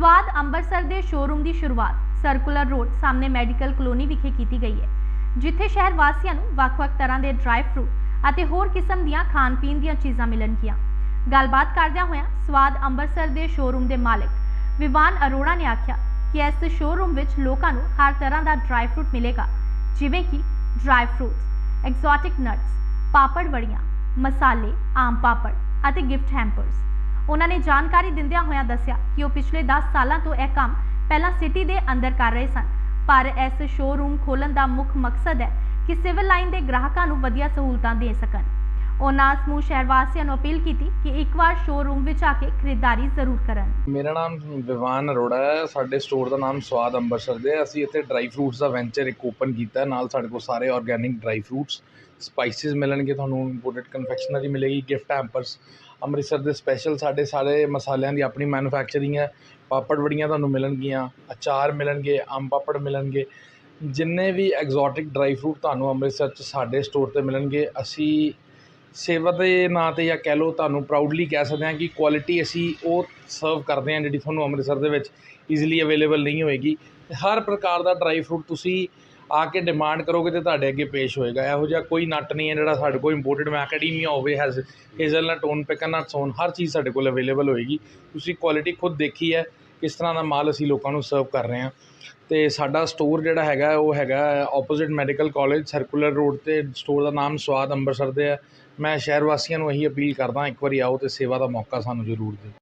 ਸਵਾਦ ਅੰਮ੍ਰਿਤਸਰ ਦੇ ਸ਼ੋਰੂਮ ਦੀ ਸ਼ੁਰੂਆਤ ਸਰਕੂਲਰ ਰੋਡ ਸਾਹਮਣੇ ਮੈਡੀਕਲ ਕਲੋਨੀ ਵਿਖੇ ਕੀਤੀ ਗਈ ਹੈ, ਜਿੱਥੇ ਸ਼ਹਿਰ ਵਾਸੀਆਂ ਨੂੰ ਵੱਖ-ਵੱਖ ਤਰ੍ਹਾਂ ਦੇ ਡਰਾਈ ਫਰੂਟ ਅਤੇ ਹੋਰ ਕਿਸਮ ਦੀਆਂ ਖਾਣ ਪੀਣ ਦੀਆਂ ਚੀਜ਼ਾਂ ਮਿਲਣਗੀਆਂ ਗੱਲਬਾਤ ਕਰਦਿਆਂ ਹੋਇਆਂ ਸਵਾਦ ਅੰਮ੍ਰਿਤਸਰ ਦੇ ਸ਼ੋਰੂਮ ਦੇ ਮਾਲਕ ਵਿਵਾਨ ਅਰੋੜਾ ਨੇ ਆਖਿਆ ਕਿ ਇਸ ਸ਼ੋਰੂਮ ਵਿੱਚ ਲੋਕਾਂ ਨੂੰ ਹਰ ਤਰ੍ਹਾਂ ਦਾ ਡਰਾਈ ਫਰੂਟ ਮਿਲੇਗਾ, ਜਿਵੇਂ ਕਿ dry fruits exotic nuts papad ਵੜੀਆਂ, ਮਸਾਲੇ, ਆਮ ਪਾਪੜ ਅਤੇ ਗਿਫਟ ਹੈਂਪਰਸ ਉਹਨਾਂ ਨੇ ਜਾਣਕਾਰੀ ਦਿੰਦਿਆਂ ਹੋਇਆਂ ਦੱਸਿਆ ਕਿ ਉਹ ਪਿਛਲੇ 10 ਸਾਲਾਂ ਤੋਂ ਇਹ ਕੰਮ ਪਹਿਲਾਂ ਸਿਟੀ ਦੇ ਅੰਦਰ ਕਰ ਰਹੇ ਸਨ। ਪਰ ਇਸ ਸ਼ੋਰੂਮ ਖੋਲਣ ਦਾ ਮੁੱਖ ਮਕਸਦ ਹੈ ਕਿ ਸਿਵਲ ਲਾਈਨ ਦੇ ਗ੍ਰਾਹਕਾਂ ਨੂੰ ਵਧੀਆ ਸਹੂਲਤਾਂ ਦੇ ਸਕਣ। ਉਹਨਾਂ ਸਮੂਹ ਸ਼ਹਿਰ ਵਾਸੀਆਂ ਨੂੰ ਅਪੀਲ ਕੀਤੀ ਕਿ ਇੱਕ ਵਾਰ ਸ਼ੋਰੂਮ ਵਿੱਚ ਆ ਕੇ ਖਰੀਦਦਾਰੀ ਜ਼ਰੂਰ ਕਰਨ। ਮੇਰਾ ਨਾਮ ਵਿਵਾਨ ਅਰੋੜਾ ਹੈ। ਸਾਡੇ ਸਟੋਰ ਦਾ ਨਾਮ ਸਵਾਦ ਅੰਮ੍ਰਿਤਸਰ ਦੇ ਅਸੀਂ ਇੱਥੇ ਡਰਾਈ ਫਰੂਟਸ ਦਾ ਵੈਂਚਰ ਇੱਕ ਓਪਨ ਕੀਤਾ। ਨਾਲ ਸਾਡੇ ਕੋਲ ਸਾਰੇ ਆਰਗੈਨਿਕ ਡਰਾਈ ਫਰੂਟਸ ਸਪਾਈਸਿਸ ਮਿਲਣਗੇ ਤੁਹਾਨੂੰ ਇੰਪੋਰਟਡ ਕਨਫੈਕਸ਼ਨਰੀ ਮਿਲੇਗੀ ਗਿਫਟ ਹੈਂਪਰਸ ਅੰਮ੍ਰਿਤਸਰ ਦੇ ਸਪੈਸ਼ਲ ਸਾਡੇ ਸਾਰੇ ਮਸਾਲਿਆਂ ਦੀ ਆਪਣੀ ਮੈਨੂਫੈਕਚਰਿੰਗ ਹੈ। ਪਾਪੜ ਵੜੀਆਂ ਤੁਹਾਨੂੰ ਮਿਲਣਗੀਆਂ, ਅਚਾਰ ਮਿਲਣਗੇ ਅੰਬ ਪਾਪੜ ਮਿਲਣਗੇ। ਜਿੰਨੇ ਵੀ ਐਗਜ਼ੋਟਿਕ ਡਰਾਈ ਫਰੂਟ ਤੁਹਾਨੂੰ ਅੰਮ੍ਰਿਤਸਰ 'ਚ ਸਾਡੇ ਸਟੋਰ ਤੇ ਮਿਲਣਗੇ, ਅਸੀਂ ਸੇਵਾ ਦੇ ਨਾਂ ਤੇ ਜਾਂ ਕਹਿ ਲਓ ਤੁਹਾਨੂੰ ਪ੍ਰਾਊਡਲੀ ਕਹਿ ਸਕਦੇ ਹਾਂ ਕਿ ਕੁਆਲਿਟੀ ਅਸੀਂ ਉਹ ਸਰਵ ਕਰਦੇ ਹਾਂ ਜਿਹੜੀ ਤੁਹਾਨੂੰ ਅੰਮ੍ਰਿਤਸਰ ਦੇ ਵਿੱਚ ਈਜ਼ੀਲੀ ਅਵੇਲੇਬਲ ਨਹੀਂ ਹੋਏਗੀ। ਹਰ ਪ੍ਰਕਾਰ ਦਾ ਡਰਾਈ ਫਰੂਟ ਤੁਸੀਂ ਆ ਕੇ ਡਿਮਾਂਡ ਕਰੋਗੇ ਤੇ ਤੁਹਾਡੇ ਅੱਗੇ ਪੇਸ਼ ਹੋਏਗਾ। ਇਹੋ ਜਿਹਾ ਕੋਈ ਨਟ ਨਹੀਂ ਹੈ ਜਿਹੜਾ ਸਾਡੇ ਕੋਲ ਇੰਪੋਰਟਡ ਮੈਕੈਡੀਮੀਆ ਹੋਵੇ ਹੈਜ਼ ਹੇਜ਼ਲਨਟ ਓਨ ਪਿਕਨਟਸ ਹੋਣ ਹਰ ਚੀਜ਼ ਸਾਡੇ ਕੋਲ ਅਵੇਲੇਬਲ ਹੋਏਗੀ। ਤੁਸੀਂ ਕੁਆਲਿਟੀ ਖੁਦ ਦੇਖੀ ਹੈ ਕਿਸ ਤਰ੍ਹਾਂ ਦਾ ਮਾਲ ਅਸੀਂ ਲੋਕਾਂ ਨੂੰ ਸਰਵ ਕਰ ਰਹੇ ਹਾਂ। ਤੇ ਸਾਡਾ ਸਟੋਰ ਜਿਹੜਾ ਹੈਗਾ, ਉਹ ਹੈਗਾ opposite medical college circular road ਤੇ ਸਟੋਰ ਦਾ ਨਾਮ ਸਵਾਦ ਅੰਮ੍ਰਿਤਸਰ ਦੇ ਹੈ। ਮੈਂ ਸ਼ਹਿਰ ਵਾਸੀਆਂ ਨੂੰ ਇਹੀ ਅਪੀਲ ਕਰਦਾ, ਇੱਕ ਵਾਰੀ ਆਓ ਅਤੇ ਸੇਵਾ ਦਾ ਮੌਕਾ ਸਾਨੂੰ ਜ਼ਰੂਰ ਦਿਓ।